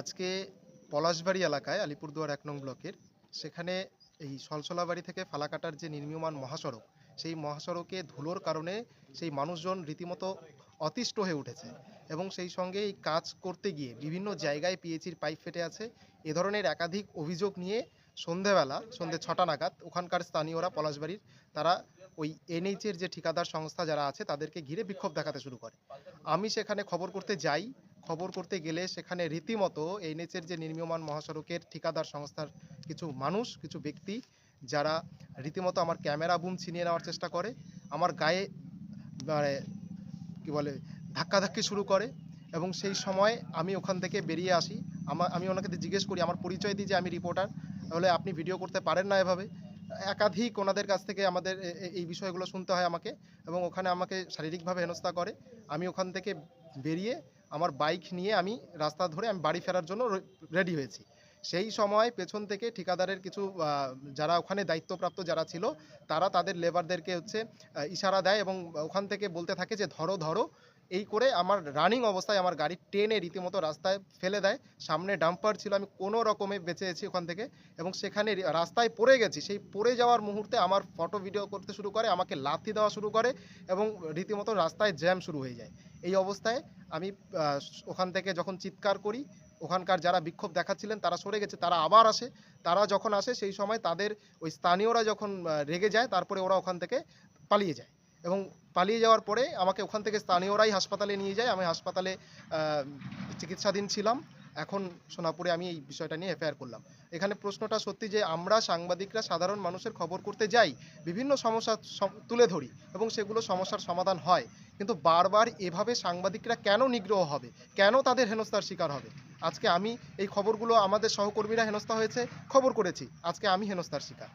আজকে পলাশবাড়ি এলাকায় আলিপুরদুয়ার এক নং ব্লকের, সেখানে এই সলসলাবাড়ি থেকে ফালাকাটার যে নির্মীয়মান মহাসড়ক, সেই মহাসড়কে ধুলোর কারণে সেই মানুষজন রীতিমতো অতিষ্ঠ হয়ে উঠেছে এবং সেই সঙ্গে এই কাজ করতে গিয়ে বিভিন্ন জায়গায় পিএইচির পাইপ ফেটে আছে। এ ধরনের একাধিক অভিযোগ নিয়ে সন্ধেবেলা, সন্ধে ছটা নাগাদ ওখানকার স্থানীয়রা পলাশবাড়ির, তারা ওই এনএইচের যে ঠিকাদার সংস্থা যারা আছে, তাদেরকে ঘিরে বিক্ষোভ দেখাতে শুরু করে। আমি সেখানে খবর করতে যাই খবর করতে গেলে সেখানে রীতিমতো এনএইচের যে নির্মীয়মান মহাসড়কের ঠিকাদার সংস্থার কিছু মানুষ, কিছু ব্যক্তি যারা রীতিমতো আমার ক্যামেরা বুম ছিনিয়ে নেওয়ার চেষ্টা করে, আমার গায়ে মানে কী বলে, ধাক্কাধাক্কি শুরু করে এবং সেই সময় আমি ওখান থেকে বেরিয়ে আসি। আমার আমি ওনাকে জিজ্ঞেস করি, আমার পরিচয় দিই যে আমি রিপোর্টার। তাহলে আপনি ভিডিও করতে পারেন না এভাবে। একাধিক ওনাদের কাছ থেকে আমাদের এই বিষয়গুলো শুনতে হয় আমাকে এবং ওখানে আমাকে শারীরিকভাবে হেনস্থা করে। আমি ওখান থেকে বেরিয়ে আমার বাইক নিয়ে আমি রাস্তা ধরে আমি বাড়ি ফেরার জন্য রেডি হয়েছি। সেই সময় পেছন থেকে ঠিকাদারের কিছু যারা ওখানে দায়িত্বপ্রাপ্ত যারা ছিল, তারা তাদের লেবারদেরকে হচ্ছে ইশারা দেয় এবং ওখান থেকে বলতে থাকে যে ধরো ধরো এই করে আমার রানিং অবস্থায় আমার গাড়ি টেনে রীতিমতো রাস্তায় ফেলে দেয়। সামনে ডাম্পার ছিল, আমি কোনো রকমে বেঁচে আছি ওখান থেকে এবং সেখানে রাস্তায় পড়ে গেছি। সেই পড়ে যাওয়ার মুহূর্তে আমার ফটো ভিডিও করতে শুরু করে, আমাকে লাথি দেওয়া শুরু করে এবং রীতিমতো রাস্তায় জ্যাম শুরু হয়ে যায়। এই অবস্থায় আমি ওখান থেকে যখন চিৎকার করি, ওখানকার যারা বিক্ষোভ দেখাচ্ছিলেন তারা সরে গেছে, তারা আবার আসে। তারা যখন আসে, সেই সময় তাদের ওই স্থানীয়রা যখন রেগে যায়, তারপরে ওরা ওখান থেকে পালিয়ে যায়। এবং পালিয়ে যাওয়ার পরে আমাকে ওখান থেকে স্থানীয়রাই হাসপাতালে নিয়ে যায়। আমি হাসপাতালে চিকিৎসাধীন ছিলাম। এখন সোনাপুরে আমি এই বিষয়টা নিয়ে এফআইআর করলাম। এখানে প্রশ্নটা সত্যি যে, আমরা সাংবাদিকরা, সাধারণ মানুষের খবর করতে যাই, বিভিন্ন সমস্যা তুলে ধরি এবং সেগুলো সমস্যার সমাধান হয়। কিন্তু বারবার এভাবে সাংবাদিকরা কেন নিগ্রহ হবে? কেন তাদের হেনস্থার শিকার হবে? আজকে আমি এই খবরগুলো আমাদের সহকর্মীরা হেনস্থা হয়েছে, খবর করেছি। আজকে আমি হেনস্থার শিকার।